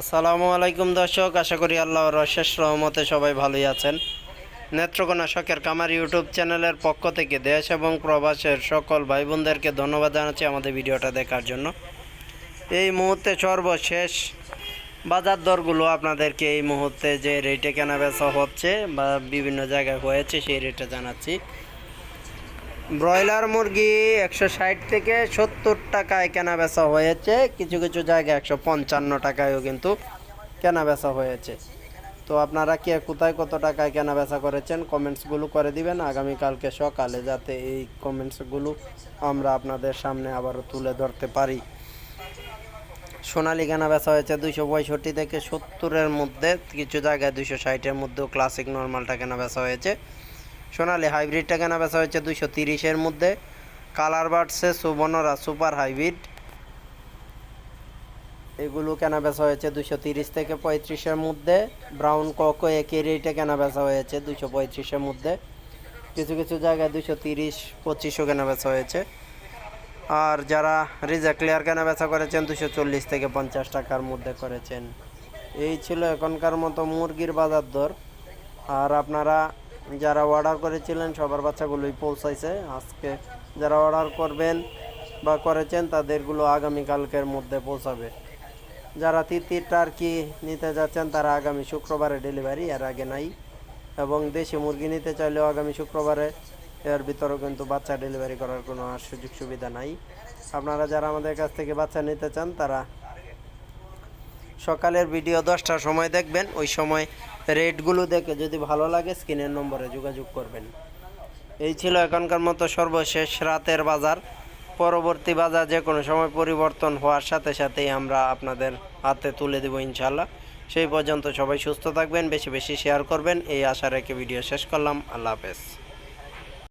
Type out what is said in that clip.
আসসালামু আলাইকুম দর্শক, আশা করি আল্লাহর অশেষ রহমতে সবাই ভালোই আছেন। নেত্রকোনা শখের কামার ইউটিউব চ্যানেলের পক্ষ থেকে দেশ এবং প্রবাসের সকল ভাই বোনদেরকে ধন্যবাদ জানাচ্ছি আমাদের ভিডিওটা দেখার জন্য। এই মুহূর্তে সর্বশেষ বাজার দরগুলো আপনাদেরকে এই মুহূর্তে যে রেটে কেনা বেচা হচ্ছে বা বিভিন্ন জায়গায় হয়েছে সেই রেটে জানাচ্ছি। ব্রয়লার মুরগি একশো ষাট থেকে সত্তর টাকায় কেনা বেচা হয়েছে। কিছু কিছু জায়গায় একশো পঞ্চান্ন টাকায়ও কিন্তু কেনা বেচা হয়েছে। তো আপনারা কে কোথায় কত টাকায় কেনা বেচা করেছেন কমেন্টসগুলো করে দিবেন। আগামীকালকে সকালে যাতে এই কমেন্টসগুলো আমরা আপনাদের সামনে আবারও তুলে ধরতে পারি। সোনালি কেনা বেচা হয়েছে দুইশো পঁয়ষট্টি থেকে সত্তরের মধ্যে। কিছু জায়গায় দুইশো ষাটের মধ্যেও ক্লাসিক নর্মালটা কেনা বেচা হয়েছে। সোনালি হাইব্রিডটা কেনা বেচা হয়েছে দুইশো তিরিশের মধ্যে। কালার বাড়ছে সুবর্ণরা সুপার হাইব্রিড। এগুলো কেনা বেচা হয়েছে দুশো তিরিশ থেকে পঁয়ত্রিশের মধ্যে। ব্রাউন ককো একই রেটে কেনা বেচা হয়েছে দুশো পঁয়ত্রিশের মধ্যে। কিছু কিছু জায়গায় দুশো তিরিশ, পঁচিশও কেনা বেচা হয়েছে। আর যারা রিজেক্ট ক্লিয়ার কেনা বেচা করেছেন দুশো চল্লিশ থেকে পঞ্চাশ টাকার মধ্যে করেছেন। এই ছিল এখনকার মতো মুরগির বাজার দর। আর আপনারা যারা অর্ডার করেছিলেন, সবার বাচ্চাগুলোই পৌঁছাইছে। আজকে যারা অর্ডার করবেন বা করেছেন, তাদেরগুলো আগামীকালকের মধ্যে পৌঁছাবে। যারা তিতির, টার্কি নিতে যাচ্ছেন, তারা আগামী শুক্রবারে ডেলিভারি এর আগে নাই। এবং দেশি মুরগি নিতে চাইলেও আগামী শুক্রবারে, এর ভিতরেও কিন্তু বাচ্চা ডেলিভারি করার কোনো সুযোগ সুবিধা নাই। আপনারা যারা আমাদের কাছ থেকে বাচ্চা নিতে চান, তারা সকালের ভিডিও দশটার সময় দেখবেন, ওই সময় রেটগুলো দেখে যদি ভালো লাগে স্ক্রিনের নম্বরে যোগাযোগ করবেন। এই ছিল এখনকার মতো সর্বশেষ রাতের বাজার। পরবর্তী বাজার যে কোনো সময় পরিবর্তন হওয়ার সাথে সাথেই আমরা আপনাদের হাতে তুলে দেবো ইনশাল্লাহ সেই পর্যন্ত সবাই সুস্থ থাকবেন, বেশি বেশি শেয়ার করবেন। এই আশা রেখে ভিডিও শেষ করলাম। আল্লাহ হাফেজ।